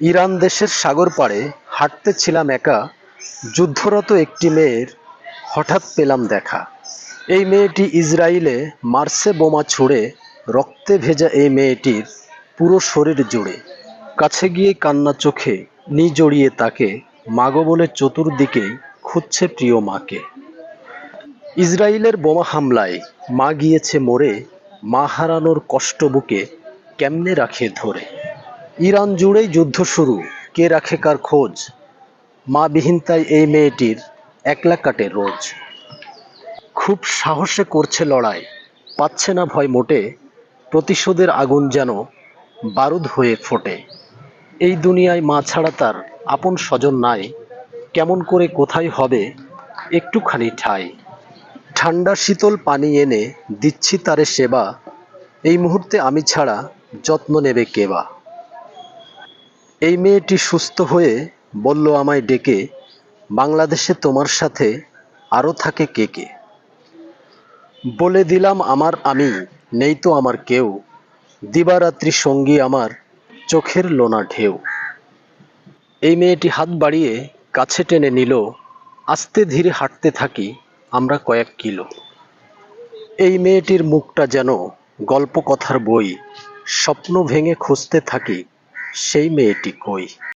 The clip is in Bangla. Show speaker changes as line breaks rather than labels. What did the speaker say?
ইরান দেশের সাগর পাড়ে হাঁটতে ছিলাম একা, যুদ্ধরত একটি মেয়ের হঠাৎ পেলাম দেখা। এই মেয়েটি ইসরায়েলে মার্সে বোমা ছুড়ে রক্তে ভেজা এই মেয়েটির পুরো শরীর জুড়ে। কাছে গিয়ে কান্না চোখে নি জড়িয়ে তাকে মাগো বলে চতুর্দিকে খুঁজছে প্রিয় মাকে। ইসরায়েলের বোমা হামলায় মা গিয়েছে মরে, মা হারানোর কষ্ট বুকে কেমনে রাখে ধরে? ইরান জুড়েই যুদ্ধ শুরু। কে রাখে কার খোঁজ? মা বিহীন তাই এই মেয়েটির একলা কাটে রোজ। খুব সাহসে করছে লড়াই, পাচ্ছে না ভয় মোটে, প্রতিশোধের আগুন যেন বারুদ হয়ে ফোটে। এই দুনিয়ায় মা ছাড়া তার আপন স্বজন নাই, কেমন করে কোথায় হবে একটুখানি ঠাই। ঠান্ডা শীতল পানি এনে দিচ্ছি তারে সেবা, এই মুহূর্তে আমি ছাড়া যত্ন নেবে কেবা। এই মেয়েটি সুস্থ হয়ে বলল আমায় ডেকে, বাংলাদেশে তোমার সাথে আরও থাকে কে কে? বলে দিলাম, আমার আমি, নেই তো আমার কেউ। দিবারাত্রি সঙ্গী আমার চোখের লোনা ঢেউ। এই মেয়েটি হাত বাড়িয়ে কাছে টেনে নিল, আস্তে ধীরে হাঁটতে থাকি আমরা কয়েক কিলো। এই মেয়েটির মুখটা যেন গল্প কথার বই, স্বপ্ন ভেঙে খুঁজতে থাকি সেই মেয়েটি কই?